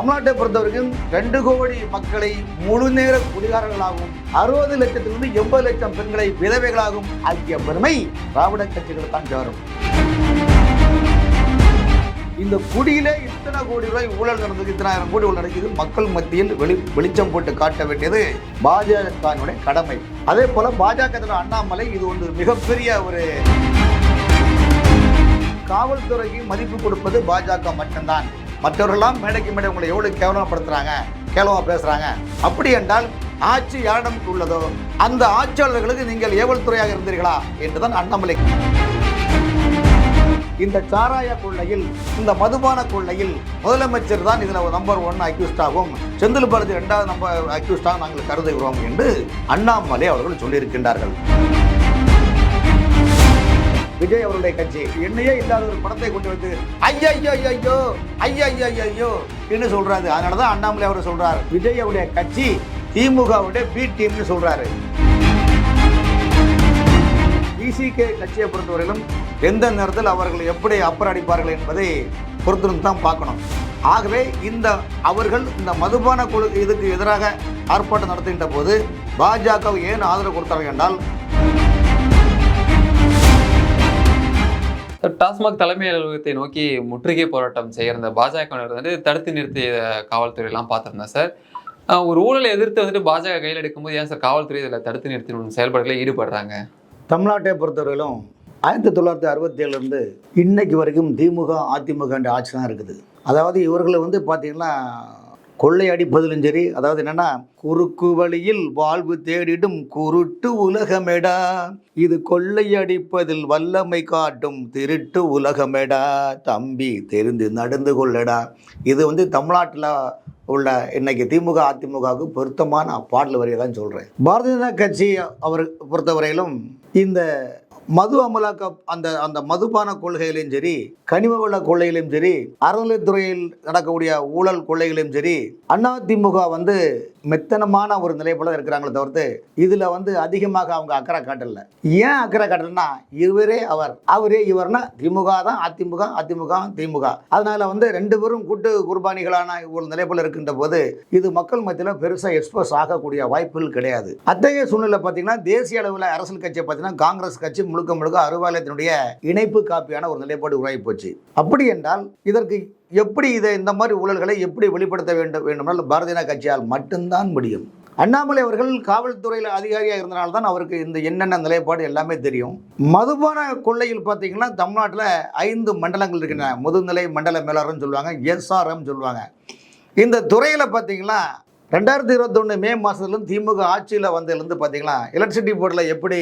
தமிழ்நாட்டை பொறுத்தவரைக்கும் ரெண்டு கோடி மக்களை முழுநேர குடிகாரர்களாகவும் அறுபது லட்சத்திலிருந்து எண்பது லட்சம் பெண்களை விதவைகளாகவும் ஆக்கிய பெருமை திராவிட கட்சிகள் தான் சேரும். இந்த குடியில இத்தனை கோடி ரூபாய் ஊழல் நடந்தது இத்தனாயிரம் கோடி ஊழல் நடக்குது மக்கள் மத்தியில் வெளி வெளிச்சம் போட்டு காட்ட வேண்டியது பாஜகவினுடைய கடமை. அதே போல பாஜக அண்ணாமலை இது ஒன்று மிகப்பெரிய ஒரு காவல்துறைக்கு மதிப்பு கொடுப்பது பாஜக மட்டும்தான். மற்றவர்கள்லாம் மேடைக்கு மேடை உங்களை எவ்வளோ கேவலப்படுத்துகிறாங்க கேவலமாக பேசுகிறாங்க அப்படி என்றால் ஆட்சி யாரிடம் உள்ளதோ அந்த ஆட்சியாளர்களுக்கு நீங்கள் ஏவல் துறையாக இருந்தீர்களா என்றுதான் அண்ணாமலை இந்த சாராய கொள்ளையில் இந்த மதுபான கொள்ளையில் முதலமைச்சர் தான் இதில் நம்பர் ஒன் அக்யூஸ்டாகவும் செந்தில் பாலாஜி ரெண்டாவது நம்பர் அக்யூஸ்டாக நாங்கள் கருதுகிறோம் என்று அண்ணாமலை அவர்கள் சொல்லியிருக்கின்றார்கள். விஜய் அவருடைய கட்சி. என்னையே இல்லாத ஒரு படத்தை கொண்டு வந்து ஐயோ ஐயோ ஐயோ ஐயோ என்று சொல்றாரு. அதனால தான் அண்ணாமலை அவர் சொல்றார். விஜய் அவருடைய கட்சி திமுகவுடைய பி டீம்னு சொல்றாரு. பிசிகே கட்சியை பொறுத்தவரையிலும் எந்த நேரத்தில் அவர்கள் எப்படி அப்பர் அடிப்பார்கள் என்பதை பொறுத்திருந்து தான் பார்க்கணும். ஆகவே இந்த அவர்கள் இந்த மதுபான குழு இதுக்கு எதிராக ஆர்ப்பாட்டம் நடத்துகின்ற போது பாஜக ஏன் ஆதரவு கொடுத்தார்கள் என்றால் டாஸ்மாக் தலைமை அலுவலகத்தை நோக்கி முற்றுகை போராட்டம் செய்கிற பாஜக பாஜகவினர் வந்து தடுத்து நிறுத்திய காவல்துறையெல்லாம் பார்த்துருந்தேன் சார். ஒரு ஊழலை எதிர்த்து வந்துட்டு பாஜக கையில் எடுக்கும்போது ஏன் சார் காவல்துறை இதில் தடுத்து நிறுத்தணும் செயல்பாடுகளில் ஈடுபடுறாங்க? தமிழ்நாட்டை பொறுத்தவரையிலும் ஆயிரத்தி தொள்ளாயிரத்தி அறுபத்தி ஏழுலேருந்து இன்னைக்கு வரைக்கும் திமுக அதிமுக ஆட்சி தான் இருக்குது. அதாவது இவர்களை வந்து பார்த்திங்கன்னா கொள்ளையடிப்பதிலும் சரி. அதாவது என்னன்னா குறுக்கு வழியில் வாழ்வு தேடிடும் குருட்டு உலகமேடா. இது கொள்ளையடிப்பதில் வல்லமை காட்டும் திருட்டு உலகமேடா. தம்பி தெரிந்து நடந்து கொள்ளடா. இது வந்து தமிழ்நாட்டில் உள்ள இன்னைக்கு திமுக அதிமுகவுக்கு பொருத்தமான பாடல் வரியை தான் சொல்கிறேன் பாரதிய ஜனதா கட்சி அவர் பொறுத்தவரையிலும் இந்த மது அமலாக்க அந்த அந்த மதுபான கொள்கையிலும் சரி கனிம வள கொள்ளையிலும் சரி அறநிலைத்துறையில் நடக்கக்கூடிய ஊழல் கொள்ளைகளையும் சரி அதிமுக வந்து மெத்தனமான ஒரு நிலைப்பாட இருக்கிறாங்களே தவிர்த்து இதில் வந்து அதிகமாக அவங்க அக்கறை காட்டல. ஏன் அக்கறை காட்டலன்னா இவரே அவர். அவரே இவர்னா திமுக தான் அதிமுக அதிமுக திமுக. அதனால வந்து ரெண்டு பேரும் கூட்டு குர்பானிகளான ஒரு நிலைப்பாடு இருக்கின்ற போது இது மக்கள் மத்தியில் பெருசாக எக்ஸ்போஸ் ஆகக்கூடிய வாய்ப்புகள் கிடையாது. அத்தகைய சூழ்நிலை பார்த்தீங்கன்னா தேசிய அளவில் அரசியல் கட்சியை பார்த்தீங்கன்னா காங்கிரஸ் கட்சி முழுக்க முழுக்க அறிவாலயத்தினுடைய இணைப்பு காப்பியான ஒரு நிலைப்பாடு உருவாகி போச்சு. அப்படி என்றால் இதற்கு எப்படி இதை இந்த மாதிரி ஊழல்களை எப்படி வெளிப்படுத்த வேண்டும் வேண்டுமென்றால் பாரதிய ஜனதா கட்சியால் மட்டும்தான் முடியும். அண்ணாமலை அவர்கள் காவல்துறையில் அதிகாரியாக இருந்தனால தான் அவருக்கு இந்த என்னென்ன நிலைப்பாடு எல்லாமே தெரியும். மதுபான கொள்ளையில் பார்த்தீங்கன்னா தமிழ்நாட்டில் ஐந்து மண்டலங்கள் இருக்கின்றன. முதுநிலை மண்டல மேலாளர்னு சொல்லுவாங்க எஸ்ஆர்எம் சொல்லுவாங்க. இந்த துறையில் பார்த்தீங்கன்னா ரெண்டாயிரத்தி இருபத்தொன்று மே மாதத்துலேருந்து திமுக ஆட்சியில் வந்ததுலேருந்து பார்த்தீங்கன்னா எலக்ட்ரிசிட்டி போர்டில் எப்படி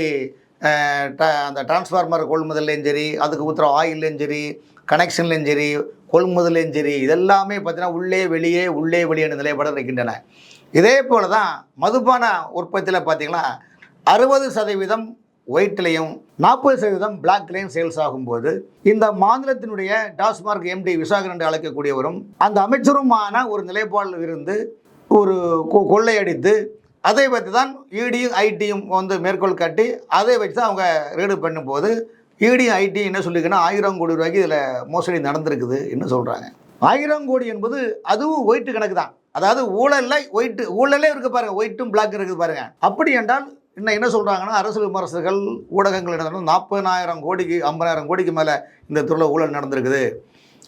அந்த டிரான்ஸ்ஃபார்மர் கொள்முதல்லையும் சரி அதுக்கு ஊற்றுற ஆயில்லையும் சரி கனெக்ஷன்லையும் சரி கொள்முதலையும் சரி இதெல்லாமே பார்த்தீங்கன்னா உள்ளே வெளியே உள்ளே வெளியே நிலைப்பாடு இருக்கின்றன. இதே போல தான் மதுபான உற்பத்தியில் பார்த்தீங்கன்னா அறுபது சதவீதம் ஒயிட்லேயும் நாற்பது சதவீதம் பிளாக்லேயும் சேல்ஸ் ஆகும்போது இந்த மாநிலத்தினுடைய டாஸ்மார்க் எம்டி விசாகன் என்று அழைக்கக்கூடியவரும் அந்த அமைச்சருமான ஒரு நிலைப்பாடில் இருந்து ஒரு கொள்ளையடித்து அதை பற்றி தான் இடியும் ஐடியும் வந்து மேற்கோள் காட்டி அதை வச்சு தான் அவங்க ரீடு பண்ணும்போது இடி ஐடி என்ன சொல்லியிருக்குன்னா ஆயிரம் கோடி ரூபாய்க்கு இதில் மோசடி நடந்திருக்குது என்ன சொல்கிறாங்க ஆயிரம் கோடி என்பது அதுவும் ஒயிட்டு கணக்கு தான் அதாவது ஊழல்ல ஒயிட்டு ஊழலே இருக்கு பாருங்க ஒயிட்டும் பிளாக் இருக்குது பாருங்க. அப்படி என்றால் இன்னும் என்ன சொல்கிறாங்கன்னா அரசு விமர்சகர்கள் ஊடகங்களிடம் நாற்பதாயிரம் கோடிக்கு ஐம்பதாயிரம் கோடிக்கு மேலே இந்த துறையில் ஊழல் நடந்திருக்குது.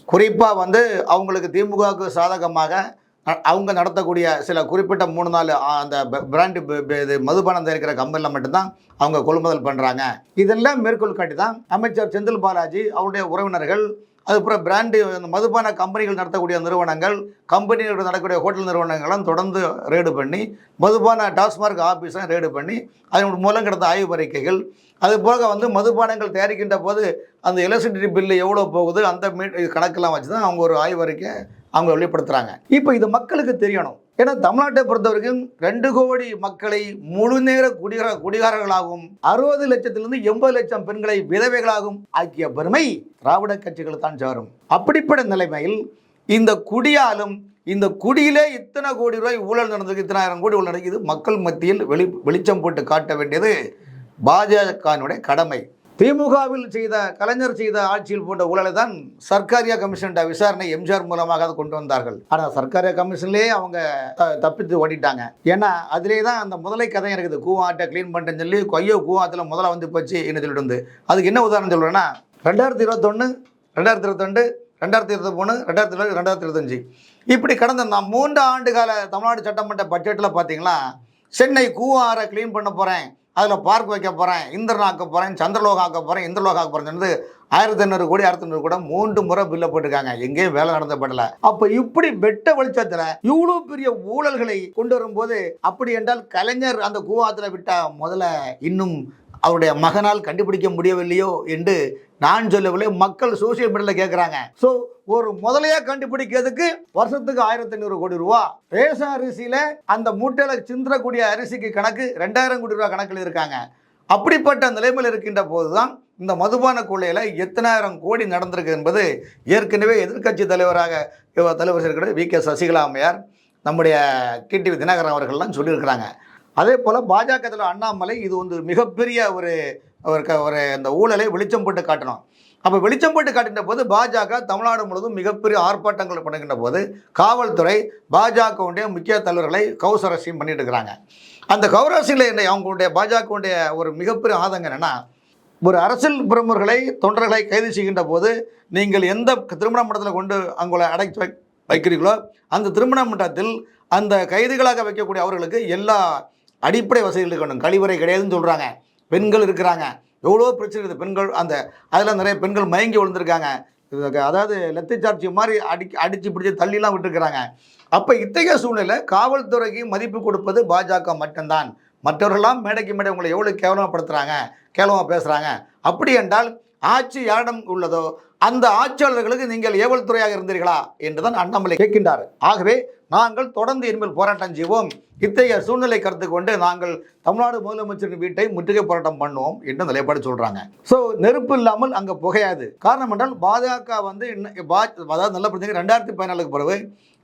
குறிப்பாக வந்து அவங்களுக்கு திமுகவுக்கு சாதகமாக அவங்க நடத்தக்கூடிய சில குறிப்பிட்ட மூணு நாலு அந்த பிராண்டு இது மதுபானம் தயாரிக்கிற கம்பெனியில் மட்டும்தான் அவங்க கொள்முதல் பண்ணுறாங்க இதெல்லாம் மேற்கோள் காட்டி தான் அமைச்சர் செந்தில் பாலாஜி அவருடைய உறவினர்கள் அதுக்கப்புறம் பிராண்டு மதுபான கம்பெனிகள் நடத்தக்கூடிய நிறுவனங்கள் கம்பெனிகள் நடக்கக்கூடிய ஹோட்டல் நிறுவனங்களும் தொடர்ந்து ரேடு பண்ணி மதுபான டாஸ்மார்க் ஆஃபீஸும் ரேடு பண்ணி அதன் மூலம் கிடந்த ஆய்வு அறிக்கைகள் அது போக வந்து மதுபானங்கள் தயாரிக்கின்ற போது அந்த எலக்ட்ரிசிட்டி பில்லு எவ்வளோ போகுது அந்த மீ கணக்கெல்லாம் வச்சு தான் அவங்க ஒரு ஆய்வறிக்கை அவங்க வெளிப்படுத்துகிறாங்க இப்போ இது மக்களுக்கு தெரியணும். ஏன்னா தமிழ்நாட்டை பொறுத்த வரைக்கும் ரெண்டு கோடி மக்களை முழு நேர குடிகார குடிகாரர்களாகவும் அறுபது லட்சத்திலிருந்து எண்பது லட்சம் பெண்களை விதவைகளாகவும் ஆக்கிய பெருமை திராவிட கட்சிகள் தான் சேரும். அப்படிப்பட்ட நிலைமையில் இந்த குடியாலும் இந்த குடியிலே இத்தனை கோடி ரூபாய் ஊழல் நடந்திருக்கு இத்தனாயிரம் கோடி ஊழல் நடக்குது மக்கள் மத்தியில் வெளி வெளிச்சம் போட்டு காட்ட வேண்டியது பாஜகவினுடைய கடமை. திமுகவில் செய்த கலைஞர் செய்த ஆட்சியில் போன்ற ஊழலை தான் சர்க்காரியா கமிஷன் விசாரணை எம்ஜிஆர் மூலமாக அதை கொண்டு வந்தார்கள். ஆனால் சர்க்காரியா கமிஷன்லேயே அவங்க த- தப்பித்து ஓடிட்டாங்க. ஏன்னா அதிலே தான் அந்த முதலை கதை இருக்குது. கூவாட்டை க்ளீன் பண்ணுறேன்னு சொல்லி கொய்யோ கூவாத்தில் முதல்ல வந்து போச்சு என்ன சொல்லிட்டு வந்து அதுக்கு என்ன உதாரணம் சொல்கிறேன்னா ரெண்டாயிரத்தி இருபத்தொன்று ரெண்டாயிரத்தி இருபத்தொண்டு ரெண்டாயிரத்தி இருபத்தி மூணு ரெண்டாயிரத்தி இருபது ரெண்டாயிரத்தி இருபத்தஞ்சு. இப்படி கடந்த நான் மூன்று ஆண்டு கால தமிழ்நாடு சட்டமன்ற பட்ஜெட்டில் பார்த்தீங்களா சென்னை கூவாரை க்ளீன் பண்ண போகிறேன் அதில் பார்க் வைக்க போகிறேன் இந்திரன் ஆக்க போகிறேன் சந்திரலோகம் ஆக்க போகிறேன் இந்திரலோகம் ஆக்க போகிறேன் ஆயிரத்தி ஐநூறு கோடி ஆயிரத்தி ஐநூறு கூட மூன்று முறை பில்ல போட்டிருக்காங்க. எங்கேயும் வேலை நடந்த படல அப்போ இப்படி வெட்ட வெளிச்சத்தில் இவ்வளோ பெரிய ஊழல்களை கொண்டு வரும்போது அப்படி என்றால் கலைஞர் அந்த கூவாத்தில் விட்ட முதல்ல இன்னும் அவருடைய மகனால் கண்டுபிடிக்க முடியவில்லையோ என்று நான் சொல்லவில்லை. மக்கள் சோசியல் மீடியாவில் கேட்குறாங்க ஸோ ஒரு முதலையாக கண்டுபிடிக்கிறதுக்கு வருஷத்துக்கு ஆயிரத்தி ஐநூறு கோடி ரூபா. ரேஷன் அரிசியில் அந்த மூட்டையில் சிந்தரக்கூடிய அரிசிக்கு கணக்கு ரெண்டாயிரம் கோடி ரூபா கணக்கில் இருக்காங்க. அப்படிப்பட்ட நிலைமையில் இருக்கின்ற போது தான் இந்த மதுபான கொள்ளையில் எத்தனாயிரம் கோடி நடந்திருக்கு என்பது ஏற்கனவே எதிர்க்கட்சி தலைவராக தலைவர் இருக்கிற வி கே சசிகலா அம்மையார் நம்முடைய டிடிவி தினகரன் அவர்கள்லாம் சொல்லியிருக்கிறாங்க. அதே போல் பாஜக தலைவர் அண்ணாமலை இது வந்து மிகப்பெரிய ஒரு ஒரு க- ஒரு இந்த ஊழலை வெளிச்சம் போட்டு காட்டணும். அப்போ வெளிச்சம் போட்டு காட்டுகின்ற போது பாஜக தமிழ்நாடு முழுவதும் மிகப்பெரிய ஆர்ப்பாட்டங்கள் பண்ணுகின்ற போது காவல்துறை பாஜகவுடைய முக்கிய தலைவர்களை கௌசரசியம் பண்ணிட்டு இருக்கிறாங்க. அந்த கௌரவசியில் என்ன அவங்களுடைய பாஜகவுடைய ஒரு மிகப்பெரிய ஆதங்கம் என்னென்னா ஒரு அரசியல் பிரமுகர்களை தொண்டர்களை கைது செய்கின்ற போது நீங்கள் எந்த திருமண மண்டலத்தில் கொண்டு அவங்களை அடைச்சி வைக்கிறீர்களோ அந்த திருமண மண்டலத்தில் அந்த கைதிகளாக வைக்கக்கூடிய அவர்களுக்கு எல்லா அடிப்படை வசதிகள் இருக்கணும். கழிவறை கிடையாதுன்னு சொல்கிறாங்க பெண்கள் இருக்கிறாங்க. எவ்வளோ பிரச்சனை இருக்குது. பெண்கள் அந்த அதில் நிறைய பெண்கள் மயங்கி விழுந்திருக்காங்க. அதாவது லத்தி சார்ஜி மாதிரி அடி அடித்து பிடிச்சி தள்ளிலாம் விட்டுருக்குறாங்க. அப்போ இத்தகைய சூழ்நிலை காவல்துறைக்கு மதிப்பு கொடுப்பது பாஜக மட்டும்தான். மற்றவர்கள்லாம் மேடைக்கு மேடை உங்களை எவ்வளோ கேவலப்படுத்துகிறாங்க கேவலமாக பேசுகிறாங்க அப்படி என்றால் ஆட்சி யாரிடம் உள்ளதோ அந்த ஆட்சியாளர்களுக்கு நீங்கள் ஏவல் துறையாக இருந்தீர்களா? என்றுதான் அண்ணாமலை கேட்கின்றார். ஆகவே நாங்கள் தொடர்ந்து இனிமேல் போராட்டம் செய்வோம். இத்தகைய சூழ்நிலை கருத்து கொண்டு நாங்கள் தமிழ்நாடு முதலமைச்சரின் வீட்டை முற்றுகை போராட்டம் பண்ணுவோம் என்று நிலைப்பாடு சொல்றாங்க. ஸோ நெருப்பு இல்லாமல் அங்கே புகையாது. காரணம் என்றால் பாஜக வந்து அதாவது நல்ல பிரச்சனை ரெண்டாயிரத்தி பதினாலுக்கு பிறகு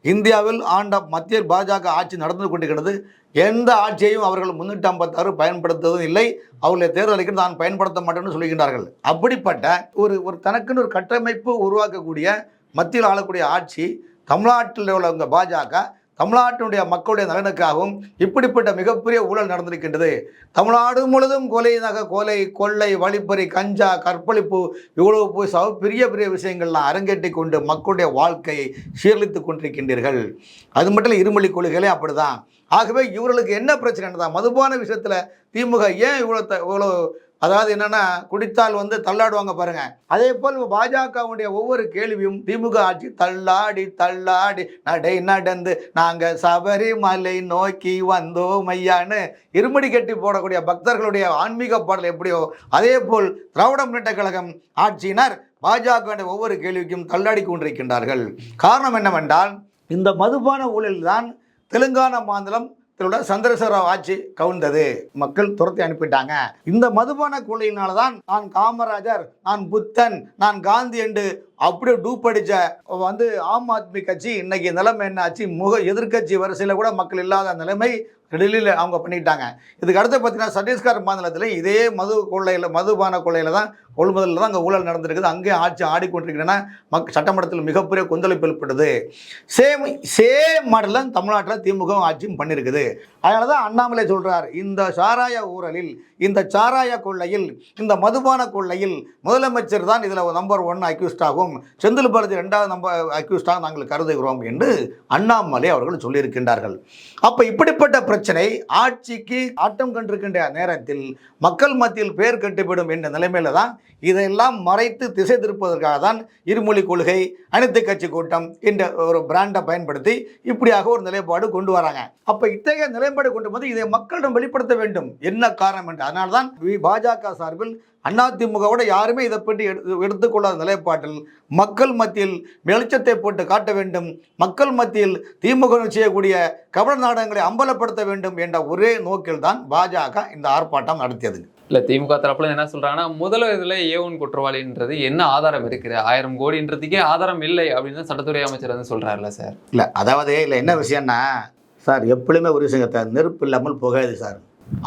இந்தியாவில் ஆண்ட மத்திய பாஜக ஆட்சி நடந்து கொண்டிருக்கிறது. எந்த ஆட்சியையும் அவர்கள் முன்னூற்றி ஐம்பத்தாறு பயன்படுத்துவதும் இல்லை. அவர்களை தேர்தலுக்கு நான் பயன்படுத்த மாட்டேன்னு சொல்லுகின்றார்கள் அப்படிப்பட்ட ஒரு ஒரு தனக்குன்னு ஒரு கட்டமைப்பு உருவாக்கக்கூடிய மத்தியில் ஆளக்கூடிய ஆட்சி தமிழ்நாட்டில் உள்ளவங்க பாஜக தமிழ்நாட்டினுடைய மக்களுடைய நலனுக்காகவும் இப்படிப்பட்ட மிகப்பெரிய ஊழல் நடந்திருக்கின்றது. தமிழ்நாடு முழுதும் கொலை நகை கொலை கொள்ளை வழிப்பறி கஞ்சா கற்பழிப்பு இவ்வளவு போய் சவ பெரிய பெரிய விஷயங்கள்லாம் அரங்கேற்றி கொண்டு மக்களுடைய வாழ்க்கையை சீர்ழித்து கொண்டிருக்கின்றீர்கள். அது மட்டும் இல்லை இருமொழி கொள்கைகளே அப்படிதான். ஆகவே இவர்களுக்கு என்ன பிரச்சனை தான் மதுபான விஷயத்தில் திமுக ஏன் இவ்வளோ த- இவ்வளோ அதாவது என்னன்னா குடித்தால் வந்து தள்ளாடுவாங்க பாருங்க. அதே போல் பாஜகவுடைய ஒவ்வொரு கேள்வியும் திமுக ஆட்சி தள்ளாடி தள்ளாடி நடை நடந்து நாங்க சபரிமலை நோக்கி வந்தோம் ஐயான்னு இருமடி கட்டி போடக்கூடிய பக்தர்களுடைய ஆன்மீக பாடல் எப்படியோ அதே போல் திராவிட முன்னேற்ற கழகம் ஆட்சியினர் பாஜக ஒவ்வொரு கேள்விக்கும் தள்ளாடி கொண்டிருக்கின்றார்கள். காரணம் என்னவென்றால் இந்த மதுபான ஊழலில் தான் தெலுங்கானா மாநிலம் உள்ள சந்திரசேகர ஆட்சி கவுந்தது. மக்கள் துரத்தி அனுப்பிட்டாங்க. இந்த மதுபான கொள்கையினால தான் நான் காமராஜர் நான் புத்தன் நான் காந்தி என்று அப்படியே அடித்த வந்து ஆம் ஆத்மி கட்சி இன்னைக்கு நிலைமை என்ன ஆச்சு முக எதிர்க்கட்சி வரிசையில் கூட மக்கள் இல்லாத நிலைமை. டெல்லியில் அவங்க பண்ணிட்டாங்க இதுக்கு அடுத்து பார்த்தீங்கன்னா சத்தீஸ்கர் மாநிலத்தில் இதே மது கொள்ளையில் மதுபான கொள்ளையில் தான் கொள்முதலில் தான் அங்கே ஊழல் நடந்திருக்குது. அங்கே ஆட்சி ஆடிக்கொண்டிருக்கிறேன்னா மக் சட்டமன்றத்தில் மிகப்பெரிய கொந்தளிப்பு ஏற்பட்டது. சேம் சேம் மாடலில் தமிழ்நாட்டில் திமுக ஆட்சியும் பண்ணியிருக்குது அதனால தான் அண்ணாமலை சொல்கிறார் இந்த சாராய ஊழலில் இந்த சாராய கொள்ளையில் இந்த மதுபான கொள்ளையில் முதலமைச்சர் தான் இதில் நம்பர் ஒன் அக்யூஸ்ட் ஆகும். செந்தில் பாரதி ரெண்டாவது நம்பர் அக்யூஸ்டாக நாங்கள் கருதுகிறோம் என்று அண்ணாமலை அவர்கள் சொல்லியிருக்கின்றார்கள். அப்போ இப்படிப்பட்ட பிரச்சனை ஆட்சிக்கு ஆட்டம் கண்டிருக்கின்ற நேரத்தில் மக்கள் மத்தியில் பேர் கட்டுப்படும் என்ற நிலைமையில தான் இதையெல்லாம் மறைத்து திசை திருப்பதற்காக தான் இருமொழி கொள்கை அனைத்து கட்சி கூட்டம் என்ற ஒரு பிராண்டை பயன்படுத்தி இப்படியாக ஒரு நிலைப்பாடு கொண்டு வராங்க. அப்போ இத்தகைய நிலைப்பாடு கொண்டு வந்து இதை மக்களிடம் வெளிப்படுத்த வேண்டும். என்ன காரணம் என்று அதனால தான் பாஜக சார்பில் அதிமுகவோட யாருமே இதை பற்றி எடுத்து எடுத்துக்கொள்ளாத நிலைப்பாட்டில் மக்கள் மத்தியில் வெளிச்சத்தை போட்டு காட்ட வேண்டும் மக்கள் மத்தியில் திமுக செய்யக்கூடிய கபட நாடகங்களை அம்பலப்படுத்த வேண்டும் என்ற ஒரே நோக்கில் தான் பாஜக இந்த ஆர்ப்பாட்டம் நடத்தியது. இல்ல திமுக தரப்புல என்ன சொல்றாங்கன்னா முதல்வரில் ஏவன் குற்றவாளின்றது என்ன ஆதாரம் இருக்குது ஆயிரம் கோடின்றதுக்கே ஆதாரம் இல்லை அப்படின்னு சட்டத்துறை அமைச்சர் வந்து சொல்றாருல்ல சார். இல்லை அதாவது இல்லை என்ன விஷயம்னா சார் எப்பொழுதுமே ஒரு விஷயத்தை நெருப்பு இல்லாமல் புகையாது சார்.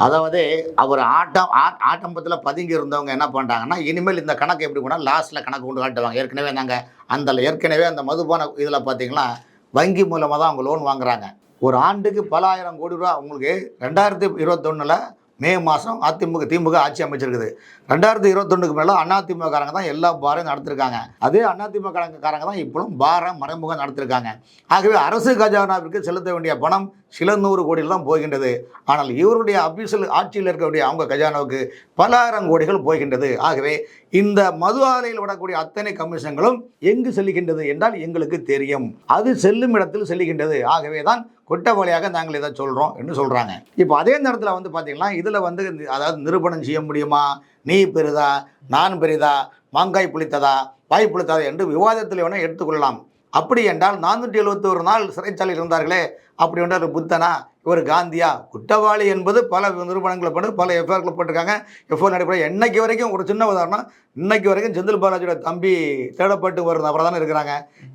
அதாவது அவர் ஆட்டம் ஆட்டம்பத்தில் பதுங்கி இருந்தவங்க என்ன பண்ணுறாங்கன்னா இனிமேல் இந்த கணக்கு எப்படி போனால் லாஸ்ட்டில் கணக்கு கொண்டு காட்டுவாங்க. ஏற்கனவே நாங்கள் அந்த ஏற்கனவே அந்த மதுபான இதில் பார்த்தீங்கன்னா வங்கி மூலமாக தான் அவங்க லோன் வாங்குறாங்க. ஒரு ஆண்டுக்கு பல ஆயிரம் கோடி ரூபா அவங்களுக்கு ரெண்டாயிரத்தி இருபத்தொன்னில் மே மாதம் அதிமுக திமுக ஆட்சி அமைச்சிருக்குது. ரெண்டாயிரத்தி இருபத்தொன்னுக்கு மேலே அதிமுக காரங்க தான் எல்லா பாரையும் நடத்திருக்காங்க. அதே அதிமுககாரங்க தான் இப்பவும் பாரம் மறைமுகம் நடத்திருக்காங்க. ஆகவே அரசு கஜானாவிற்கு செலுத்த வேண்டிய பணம் சில நூறு கோடியில் தான் போகின்றது. ஆனால் இவருடைய அபிஷியல் ஆட்சியில் இருக்கக்கூடிய அவங்க கஜானாவுக்கு பல ஆயிரம் கோடிகள் போகின்றது. ஆகவே இந்த மது ஆலையில் விடக்கூடிய அத்தனை கமிஷன்களும் எங்கு செல்லுகின்றது என்றால் எங்களுக்கு தெரியும். அது செல்லும் இடத்தில் செல்லுகின்றது ஆகவே தான் குற்றவாளியாக நாங்கள் இதை சொல்கிறோம் என்று சொல்கிறாங்க இப்போ அதே நேரத்தில் வந்து பார்த்தீங்கன்னா இதில் வந்து அதாவது நிரூபணம் செய்ய முடியுமா? நீ பெரிதா? நான் பெரிதா? மாங்காய் புளித்ததா? வாய் புளித்ததா? என்று விவாதத்தில் வேணால் எடுத்துக்கொள்ளலாம். அப்படி என்றால் நானூற்றி எழுபத்தோரு நாள் சிறைச்சாலையில் இருந்தார்களே அப்படி என்றால் புத்தனா? இவர் காந்தியா? குற்றவாளி என்பது பல நிறுவனங்களை பண்ணி பல எஃப்ஐஆர்களை போட்டிருக்காங்க. எஃப்ஐஆர் நடைபெற என்னைக்கு வரைக்கும் ஒரு சின்ன உதாரணம் இன்னைக்கு வரைக்கும் செந்தில் பாலாஜியோட தம்பி தேடப்பட்டு வருது நபராக தானே இருக்கிறாங்க.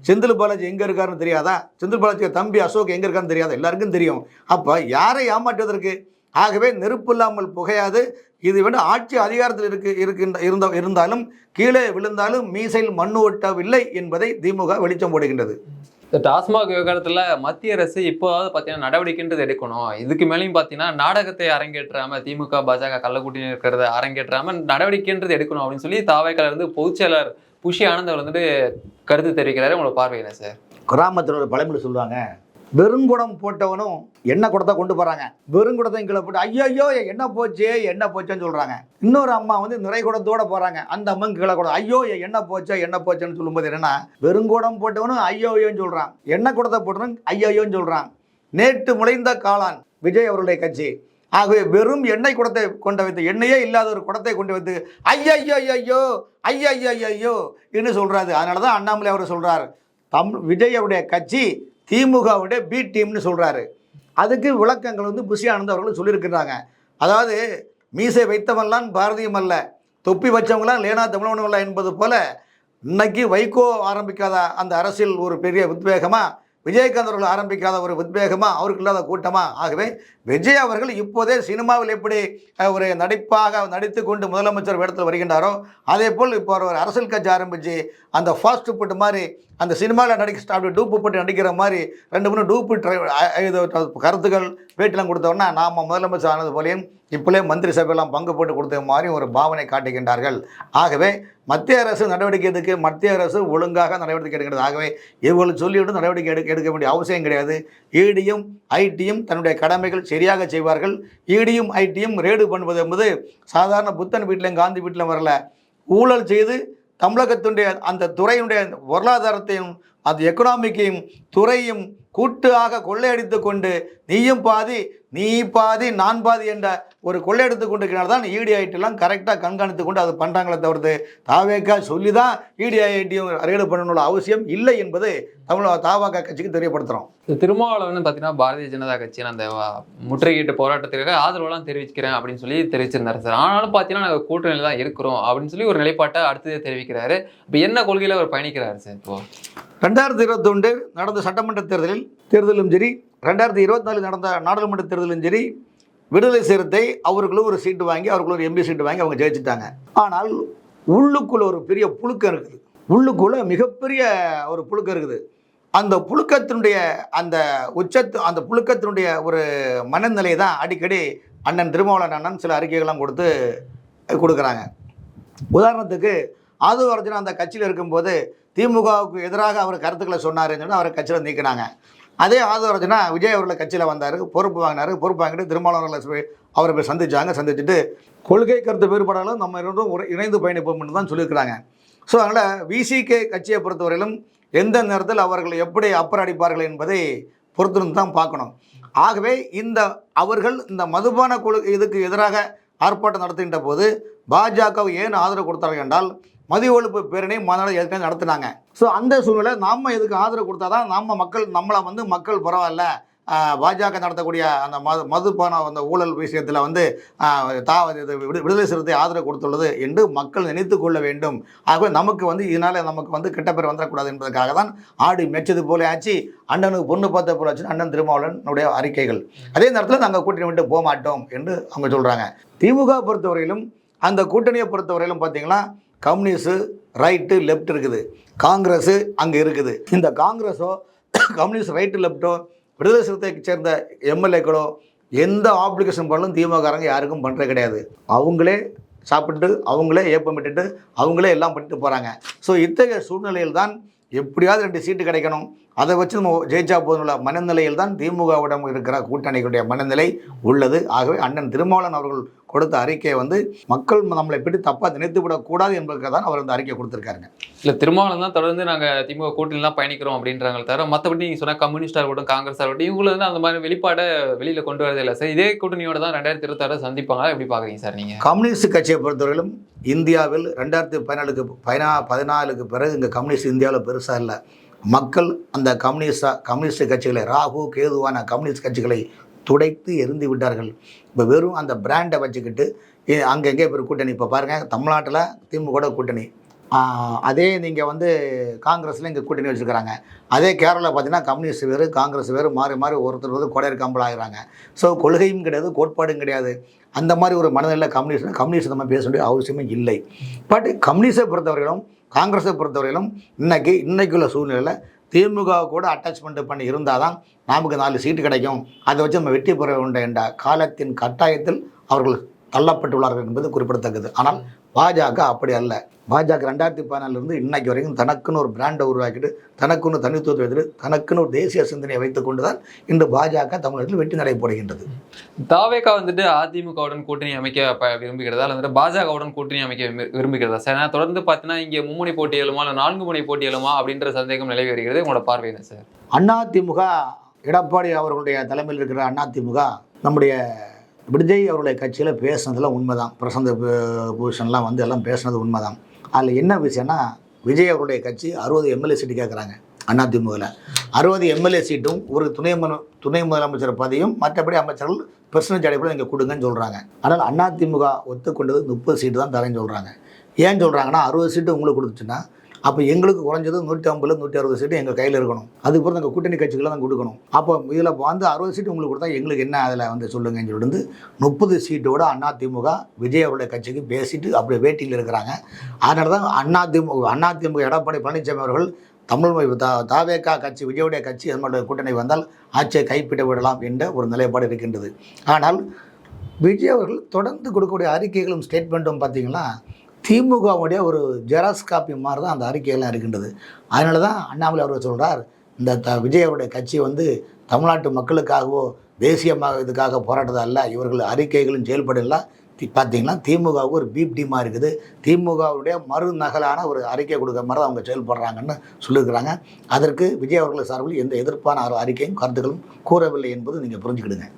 செந்தில் பாலாஜி எங்கே இருக்காருன்னு தெரியாதா? செந்தில் பாலாஜி தம்பி அசோக் எங்கே இருக்காருன்னு தெரியாதா? எல்லாருக்கும் தெரியும். அப்போ யாரை ஏமாற்றுவதற்கு? ஆகவே நெருப்பு இல்லாமல் புகையாது. இது வந்து ஆட்சி அதிகாரத்தில் இருக்கு இருக்கின்ற இருந்த இருந்தாலும் கீழே விழுந்தாலும் மீசையில் மண்ணு ஒட்டவில்லை என்பதை திமுக வெளிச்சம் போடுகின்றது. இந்த டாஸ்மாக் விவகாரத்தில் மத்திய அரசு இப்போவாவது பார்த்தீங்கன்னா நடவடிக்கைன்றது எடுக்கணும். இதுக்கு மேலேயும் பார்த்தீங்கன்னா நாடகத்தை அரங்கேற்றாமல் திமுக பாஜக கள்ளக்கூட்டணி இருக்கிறத அரங்கேற்றாமல் நடவடிக்கைன்றது எடுக்கணும் அப்படின்னு சொல்லி தாவைக்கால இருந்து பொதுச்செயலர் புஷி ஆனந்த் வந்துட்டு கருத்து தெரிவிக்கிறாரு. உங்களோட பார்வையில சார்? கிராமத்தில் ஒரு பழமொழி சொல்லுவாங்க. வெறுங்குடம் போட்டவனும் எண்ணெய் குடத்தை கொண்டு போகிறாங்க வெறுங்குடத்தையும் கீழே போட்டு ஐயோ ஐயோ போச்சு என்ன எண்ணெய் போச்சேன்னு சொல்கிறாங்க இன்னொரு அம்மா வந்து நிறை குடத்தோட போகிறாங்க அந்த அம்மன் கீழே கூட ஐயோ என்ன போச்சே என்ன போச்சேன்னு சொல்லும்போது என்னன்னா வெறுங்குடம் போட்டவனும் ஐயோ ஐயோன்னு சொல்கிறான் எண்ணெய் குடத்தை போட்டவனும் ஐயோ ஐயோன்னு சொல்கிறான் நேற்று முளைந்த காளான் விஜய் அவருடைய கட்சி. ஆகவே வெறும் எண்ணெய் குடத்தை கொண்டு வைத்து எண்ணெயே இல்லாத ஒரு குடத்தை கொண்டு வைத்து ஐயோ ஐயோ ஐயோ ஐயோ என்று சொல்றாரு. அதனால தான் அண்ணாமலை அவர் சொல்றார். தம் விஜய் அவருடைய கட்சி திமுகவுடைய பி டீம்னு சொல்கிறாரு அதுக்கு விளக்கங்கள் வந்து புஷி ஆனந்த் அவர்களும் சொல்லியிருக்கிறாங்க. அதாவது மீசை வைத்தவன்லாம் பாரதியம் அல்ல. தொப்பி வச்சவங்களாம் லேனா தமிழவனும் அல்ல என்பது போல் இன்னைக்கு வைகோ ஆரம்பிக்காத அந்த அரசியல் ஒரு பெரிய உத்வேகமாக விஜயகாந்த் அவர்கள் ஆரம்பிக்காத ஒரு உத்வேகமா அவருக்கு இல்லாத கூட்டமா? ஆகவே விஜய் அவர்கள் இப்போதே சினிமாவில் எப்படி ஒரு நடிப்பாக நடித்து கொண்டு முதலமைச்சர் இடத்தில் வருகின்றாரோ அதே போல் இப்போ அவர் ஒரு அரசியல் கட்சி ஆரம்பித்து அந்த ஃபாஸ்ட் ஃபுட் மாதிரி அந்த சினிமாவில் நடிக்க அப்படி டூப்பு போட்டு நடிக்கிற மாதிரி ரெண்டு மூணு டூப்பு ட்ரை இது கருத்துக்கள் பேட்டிலாம் கொடுத்தோன்னா நாம் முதலமைச்சர் ஆனது போலையும் இப்போலே மந்திரி சபையெல்லாம் பங்கு போட்டு கொடுத்த மாதிரி ஒரு பாவனை காட்டுகின்றார்கள். ஆகவே மத்திய அரசு நடவடிக்கை எடுக்க மத்திய அரசு ஒழுங்காக நடவடிக்கை எடுக்கிறது. ஆகவே இவர்கள் சொல்லிவிட்டு நடவடிக்கை எடுக்க எடுக்க வேண்டிய அவசியம் கிடையாது. ஈடியும் ஐடியும் தன்னுடைய கடமைகள் சரியாக செய்வார்கள். ஈடியும் ஐடியும் ரேடு பண்ணுவது என்பது சாதாரண புத்தன் வீட்டிலையும் காந்தி வீட்டிலும் வரல. ஊழல் செய்து தமிழகத்தினுடைய அந்த துறையினுடைய பொருளாதாரத்தையும் அது எக்கனாமிக்கையும் துறையும் கூட்டாக கொள்ளையடித்து கொண்டு நீயும் பாதி நீ பாதி நான் பாதி என்ற ஒரு கொள்ளையடித்து கொண்டிருக்கிறார் தான் இடி ஐடிலாம் கரெக்டாக கண்காணித்து கொண்டு அது பண்ணுறாங்களே தவிர்த்து தாவேக்கா சொல்லி தான் இடி ஐடியும் பண்ணணும் பண்ணணும்னு அவசியம் இல்லை என்பது தமிழ் தாவாக்கா கட்சிக்கு தெரியப்படுத்துகிறோம் திருமாவளவன் பார்த்தீங்கன்னா பாரதிய ஜனதா கட்சியின் அந்த முற்றுகையிட்டு போராட்டத்திற்காக ஆதரவெல்லாம் தெரிவிக்கிறேன் அப்படின்னு சொல்லி தெரிவிச்சிருந்தாரு சார். ஆனாலும் பார்த்தீங்கன்னா நாங்கள் கூட்டணியில் தான் இருக்கிறோம் அப்படின்னு சொல்லி ஒரு நிலைப்பாட்டை அடுத்ததே தெரிவிக்கிறாரு. இப்போ என்ன கொள்கையில் அவர் பயணிக்கிறாரு சார் இப்போ? ரெண்டாயிரத்தி இருபத்தொன்று நடந்த சட்டமன்ற தேர்தலில் தேர்தலும் சரி ரெண்டாயிரத்தி இருபத்தி நாலு நடந்த நாடாளுமன்ற தேர்தலும் சரி விடுதலை சிறுத்தை அவர்களும் ஒரு சீட்டு வாங்கி அவர்களும் ஒரு எம்பி சீட்டு வாங்கி அவங்க ஜெயிச்சிட்டாங்க. ஆனால் உள்ளுக்குள்ள ஒரு பெரிய புழுக்கம் இருக்குது. உள்ளுக்குள்ள மிகப்பெரிய ஒரு புழுக்கம் இருக்குது. அந்த புழுக்கத்தினுடைய அந்த உச்சத்து அந்த புழுக்கத்தினுடைய ஒரு மனநிலையை தான் அடிக்கடி அண்ணன் திருமாவளவன் அண்ணன் சில அறிக்கைகள்லாம் கொடுத்து கொடுக்குறாங்க. உதாரணத்துக்கு ஆதவ அர்ஜுனா அந்த கட்சியில் இருக்கும்போது திமுகவுக்கு எதிராக அவர் கருத்துக்களை சொன்னார்ன்னு சொல்லி அவரை கட்சியில் நீக்கினாங்க. அதே ஆதரவுனா விஜய் அவர்களை கட்சியில் வந்தார் பொறுப்பு வாங்கினார் பொறுப்பு வாங்கிட்டு திருமாவளவர்களை போய் அவரை போய் சந்திச்சாங்க சந்திச்சுட்டு கொள்கை கருத்து வேறுபாடாலும் நம்ம இரண்டும் ஒரு இணைந்து பயணிப்போம்னு தான் சொல்லியிருக்கிறாங்க. ஸோ அதனால் விசிகே கட்சியை பொறுத்தவரையிலும் எந்த நேரத்தில் அவர்கள் எப்படி அப்பர் அடிப்பார்கள் என்பதை பொறுத்திருந்து தான் பார்க்கணும். ஆகவே இந்த அவர்கள் இந்த மதுபான குழு இதுக்கு எதிராக ஆர்ப்பாட்டம் நடத்துகின்ற போது பாஜகவை ஏன் ஆதரவு கொடுத்தார்கள் என்றால் மதிய ஒழிப்பு பேரணி மாநாடு ஏற்கனவே நடத்தினாங்க. ஸோ அந்த சூழ்நிலை நாம் எதுக்கு ஆதரவு கொடுத்தா தான் நம்ம மக்கள் நம்மளை வந்து மக்கள் பரவாயில்ல. பாஜக நடத்தக்கூடிய அந்த மது மதுபான அந்த ஊழல் விஷயத்தில் வந்து தா இது விடு- விடுதலை சிறுத்தை ஆதரவு கொடுத்துள்ளது என்று மக்கள் நினைத்து கொள்ள வேண்டும். ஆகவே நமக்கு வந்து இதனால் நமக்கு வந்து கெட்ட பேர் வந்துடக்கூடாது என்பதற்காக தான் ஆடு மெச்சது போல ஆச்சு. அண்ணனுக்கு பொண்ணு பார்த்த போல ஆச்சு அண்ணன் திருமாவளனுடைய அறிக்கைகள். அதே நேரத்தில் நாங்கள் கூட்டணி விட்டு போக மாட்டோம் என்று அவங்க சொல்கிறாங்க திமுக பொறுத்தவரையிலும் அந்த கூட்டணியை பொறுத்தவரையிலும் பார்த்தீங்கன்னா கம்யூனிஸ்ட்டு ரைட்டு லெஃப்ட் இருக்குது. காங்கிரஸு அங்கே இருக்குது. இந்த காங்கிரஸோ கம்யூனிஸ்ட் ரைட்டு லெஃப்ட்டோ விடுதலை சிறுத்தைக்கு சேர்ந்த எம்எல்ஏக்களோ எந்த ஆப்ளிகேஷன் பண்ணலும் திமுககாரங்க யாருக்கும் பண்ணுறது கிடையாது. அவங்களே சாப்பிட்டு அவங்களே ஏப்பமிட்டுட்டு அவங்களே எல்லாம் பண்ணிட்டு போகிறாங்க ஸோ இத்தகைய சூழ்நிலையில் தான் எப்படியாவது ரெண்டு சீட்டு கிடைக்கணும். அதை வச்சு நம்ம ஜெயிச்சா போதுள்ள மனநிலையில் தான் திமுகவிடம் இருக்கிற கூட்டணிகளுடைய மனநிலை உள்ளது. ஆகவே அண்ணன் திருமாவளவன் அவர்கள் கொடுத்த அறிக்கையை வந்து மக்கள் நம்மளை பற்றி தப்பாக நினைத்து விடக்கூடாது என்பதற்காக தான் அவர் அந்த அறிக்கை கொடுத்துருக்காருங்க. இல்ல திருமாவளவன் தான் தொடர்ந்து நாங்க திமுக கூட்டணியில் தான் பயணிக்கிறோம் அப்படின்றாங்களே தவிர மற்றபடி நீங்க சொன்ன கம்யூனிஸ்டா இருக்கட்டும் காங்கிரஸா இருக்கட்டும் இவங்கள வந்து அந்த மாதிரி வெளிப்பாடை வெளியில கொண்டு வரதே இல்லை. சார் இதே கூட்டணியோட தான் ரெண்டாயிரத்தி இருபத்தாறு சந்திப்பாங்க எப்படி பாக்குறீங்க சார் நீங்க? கம்யூனிஸ்ட் கட்சியை பொறுத்தவரையிலும் இந்தியாவில் ரெண்டாயிரத்தி பதினாலுக்கு பதினா பதினாலுக்கு பிறகு இங்கே கம்யூனிஸ்ட் இந்தியாவில் பெருசாக இல்லை. மக்கள் அந்த கம்யூனிஸ்டா கம்யூனிஸ்ட் கட்சிகளை ராகு கேதுவான கம்யூனிஸ்ட் கட்சிகளை துடைத்து எரிந்து விட்டார்கள். இப்போ வெறும் அந்த பிராண்டை வச்சுக்கிட்டு அங்கே அங்கங்கே இப்போ கூட்டணி. இப்போ பாருங்கள் தமிழ்நாட்டில் திமுக கூட்டணி. அதே நீங்கள் வந்து காங்கிரஸில் இங்கே கூட்டணி வச்சுருக்கிறாங்க. அதே கேரளா பார்த்தீங்கன்னா கம்யூனிஸ்ட் வேறு காங்கிரஸ் வேறு மாறி மாறி ஒருத்தர் வந்து கொடையர் கம்பல் ஆகிறாங்க ஸோ கொள்கையும் கிடையாது கோட்பாடும் கிடையாது. அந்த மாதிரி ஒரு மனநிலையில் கம்யூனிஸ்ட் கம்யூனிஸ்ட் நம்ம பேச வேண்டிய அவசியமே இல்லை. பட் கம்யூனிஸ்டை பொறுத்தவரையிலும் காங்கிரஸை பொறுத்தவரையிலும் இன்னைக்கு உள்ள சூழ்நிலையில் திமுக கூட அட்டாச்மெண்ட் பண்ணி இருந்தால் தான் நமக்கு நாலு சீட்டு கிடைக்கும். அதை வச்சு நம்ம வெற்றி பெற வேண்டும் என்ற காலத்தின் கட்டாயத்தில் அவர்கள் தள்ளப்பட்டுள்ளார்கள் என்பது குறிப்பிடத்தக்கது. ஆனால் பாஜக அப்படி அல்ல. பாஜக ரெண்டாயிரத்தி பதினாலிருந்து இன்னைக்கு வரைக்கும் தனக்குன்னு ஒரு பிராண்டை உருவாக்கிட்டு தனக்குன்னு தனித்துவத்தை வைத்துட்டு தனக்குன்னு ஒரு தேசிய சிந்தனையை வைத்துக்கொண்டு தான் இன்று பாஜக தமிழகத்தில் வெற்றி நடைபெறுகின்றது தாவேகா வந்துட்டு அதிமுகவுடன் கூட்டணி அமைக்க விரும்புகிறதா? வந்துட்டு பாஜகவுடன் கூட்டணி அமைக்க விரும்பு- விரும்புகிறதா? சார் ஏன்னா தொடர்ந்து பார்த்தீங்கன்னா இங்கே மும்முனை போட்டி எழுமா இல்லை நான்கு முனை போட்டி எழுமா அப்படின்ற சந்தேகம் நிலவி வருகிறது. உங்களோட பார்வை சார்? அதிமுக எடப்பாடி அவர்களுடைய தலைமையில் இருக்கிற அதிமுக நம்முடைய விஜய் அவருடைய கட்சியில் பேசுனதெல்லாம் உண்மைதான். பிரசந்த பூஷன்லாம் வந்து எல்லாம் பேசுனது உண்மைதான். அதில் என்ன விஷயம்னா விஜய் அவருடைய கட்சி அறுபது எம்எல்ஏ சீட்டு கேட்குறாங்க அதிமுகவில் அறுபது எம்எல்ஏ சீட்டும் ஒரு துணை மனு துணை முதலமைச்சர் பதவியும் மற்றபடி அமைச்சர்கள் பெர்சனேஜ் அடிப்படையில் இங்கே கொடுங்கன்னு சொல்கிறாங்க ஆனால் அதிமுக ஒத்துக்கொண்டது முப்பது சீட்டு தான் தரேன்னு சொல்கிறாங்க ஏன் சொல்கிறாங்கன்னா அறுபது சீட்டு உங்களுக்கு கொடுத்துச்சுன்னா அப்போ எங்களுக்கு குறைஞ்சது நூற்றி ஐம்பது நூற்றி அறுபது சீட்டு எங்கள் கையில் இருக்கணும். அதுக்கப்புறம் எங்கள் கூட்டணி கட்சிகளை தான் கொடுக்கணும். அப்போ இதில் வந்து அறுபது சீட்டு உங்களுக்கு கொடுத்தா எங்களுக்கு என்ன அதில் வந்து சொல்லுங்கன்னு சொல்லிட்டு வந்து முப்பது சீட்டோட அதிமுக விஜய் அவருடைய கட்சிக்கு பேசிட்டு அப்படியே வேட்டியில் இருக்கிறாங்க. அதனால தான் அதிமுக அதிமுக எடப்பாடி பழனிசாமி அவர்கள் தமிழ் தாவேக்கா கட்சி விஜயுடைய கட்சி நம்மளுடைய கூட்டணி வந்தால் ஆட்சியை கைப்பிட விடலாம் என்ற ஒரு நிலைப்பாடு இருக்கின்றது. ஆனால் விஜய் அவர்கள் தொடர்ந்து கொடுக்கக்கூடிய அறிக்கைகளும் ஸ்டேட்மெண்ட்டும் பார்த்தீங்கன்னா திமுகவுடைய ஒரு ஜெராக்ஸ் காப்பி மாதிரி தான் அந்த அறிக்கையெல்லாம் இருக்கின்றது. அதனால தான் அண்ணாமலை அவர்கள் சொல்கிறார் இந்த த விஜய் அவருடைய கட்சி வந்து தமிழ்நாட்டு மக்களுக்காகவோ தேசியமாக இதுக்காக போராட்டது அல்ல. இவர்கள் அறிக்கைகளும் செயல்படலாம் பார்த்தீங்கன்னா திமுகவுக்கு ஒரு பீப் டீமாக இருக்குது. திமுகவுடைய மறுநகலான ஒரு அறிக்கை கொடுக்குற மாதிரி தான் அவங்க செயல்படுறாங்கன்னு சொல்லியிருக்கிறாங்க. அதற்கு விஜய் அவர்கள் சார்பில் எந்த எதிர்ப்பான அறிக்கையும் கருத்துக்களும் கூறவில்லை என்பது நீங்கள் புரிஞ்சுக்கிடுங்க.